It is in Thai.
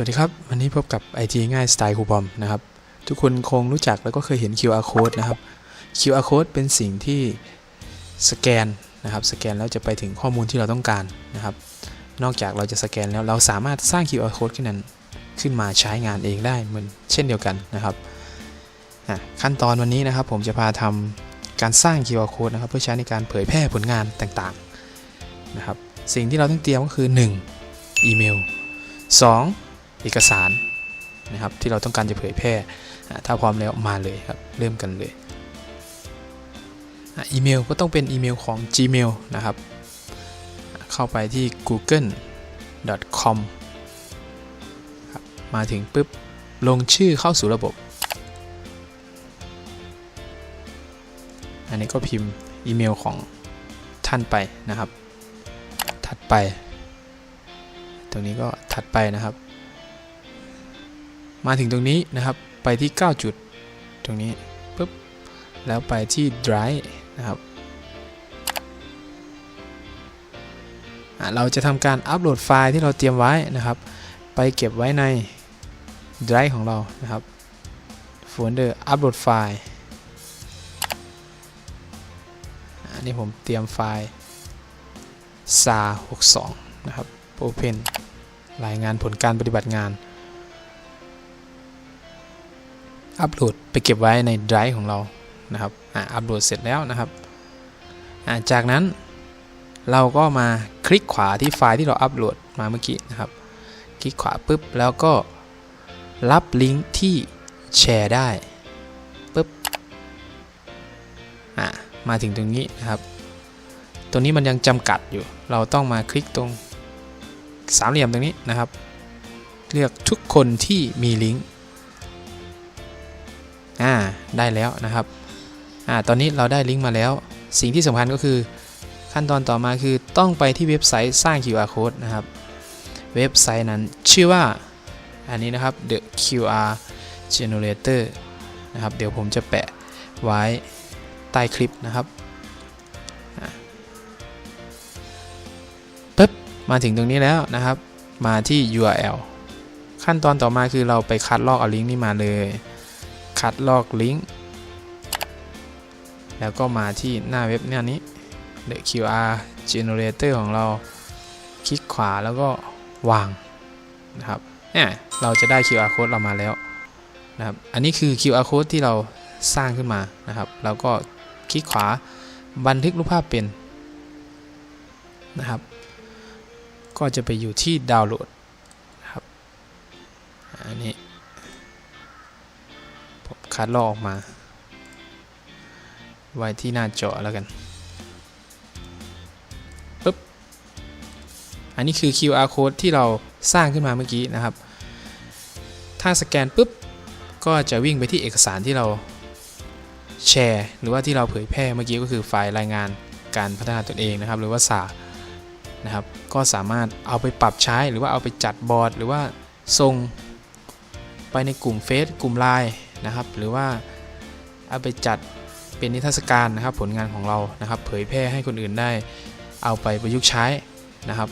วัสดีครับ วันนี้พบกับ IT ง่ายสไตล์ครูบอมนะครับ ทุกคนคงรู้จักแล้วก็เคยเห็น QR code นะครับ QR code เป็นสิ่งที่สแกนนะครับ สแกนแล้วจะไปถึงข้อมูลที่เราต้องการนะครับ นอกจากเราจะสแกนแล้วเราสามารถสร้าง QR code ขึ้นนั้นขึ้นมาใช้งานเองได้เหมือนเช่นเดียวกันนะครับ ขั้นตอนวันนี้นะครับ ผมจะพาทำการสร้าง QR code นะครับ เพื่อใช้ในการเผยแพร่ผลงานต่างๆนะครับ สิ่งที่เราต้องเตรียมก็คือ 1. อีเมล 2. เอกสารนะครับที่เราต้องการจะเผยแพร่ ถ้าพร้อมแล้วมาเลยครับ เริ่มกันเลยอีเมลก็ต้องเป็นอีเมลของ Gmail นะครับ เข้าไปที่ google.com มาถึงปุ๊บ ลงชื่อเข้าสู่ระบบ อันนี้ก็พิมพ์อีเมลของท่านไปนะครับ ถัดไป ตรงนี้ก็ถัดไปนะครับ มาถึงตรงนี้นะครับ ไปที่ 9 จุด ตรงนี้ปุ๊บ แล้วไปที่ Drive นะครับเราจะทำการอัปโหลดไฟล์ที่เราเตรียมไว้นะครับ ไปเก็บไว้ใน Drive ของเรานะครับโฟลเดอร์อัปโหลดไฟล์อันนี้ผมเตรียมไฟล์ sa 62 นะครับ Open รายงานผลการปฏิบัติงาน อัปโหลดไปเก็บไว้ใน Drive ของเรานะครับอ่าอัปโหลดเสร็จแล้วนะครับอ่าจากนั้นเราก็มาคลิกขวาที่ไฟล์ที่เราอัปโหลดมาเมื่อกี้นะครับ คลิกขวาปุ๊บแล้วก็รับลิงก์ที่แชร์ได้ปุ๊บอ่ามาถึงตรงนี้นะครับตรงนี้มันยังจำกัดอยู่ เราต้องมาคลิกตรงสามเหลี่ยมตรงนี้นะครับ เลือกทุกคนที่มีลิงก์ อ่าได้แล้วนะครับอ่าตอนนี้เราได้ลิงก์มาแล้ว สิ่งที่สำคัญก็คือ ขั้นตอนต่อมาคือต้องไปที่เว็บไซต์สร้าง QR code นะครับ เว็บไซต์นั้นชื่อว่าอันนี้นะครับ the QR generator นะครับ เดี๋ยวผมจะแปะไว้ใต้คลิปนะครับปึ๊บมาถึงตรงนี้แล้วนะครับ มาที่ URL ขั้นตอนต่อมาคือเราไปคัดลอกเอาลิงก์นี้มาเลย คัดลอกลิงก์ แล้วก็มาที่หน้าเว็บเนี่ยนี้ the QR generator ของเรา คลิกขวาแล้วก็วางนะครับเนี่ยเราจะได้ QR code เรามาแล้วนะครับ อันนี้คือ QR code ที่เราสร้างขึ้นมานะครับเราก็คลิกขวาบันทึกรูปภาพเป็นนะครับ ก็จะไปอยู่ที่ดาวน์โหลด คัดลอกออกมา ไว้ที่หน้าจอแล้วกันปึ๊บอันนี้คือ QR code ที่เราสร้างขึ้นมาเมื่อกี้นะครับ ถ้าสแกนปุ๊บ ก็จะวิ่งไปที่เอกสารที่เราแชร์ หรือว่าที่เราเผยแพร่เมื่อกี้ก็คือไฟล์รายงานการพัฒนาตนเองนะครับ หรือว่าสานะครับ ก็สามารถเอาไปปรับใช้หรือว่าเอาไปจัดบอร์ด หรือว่าส่งไปในกลุ่มเฟซกลุ่มไลน์ นะครับ หรือว่าเอาไปจัดเป็นนิทรรศการนะครับ ผลงานของเรานะครับ เผยแพร่ให้คนอื่นได้เอาไปประยุกต์ใช้นะครับ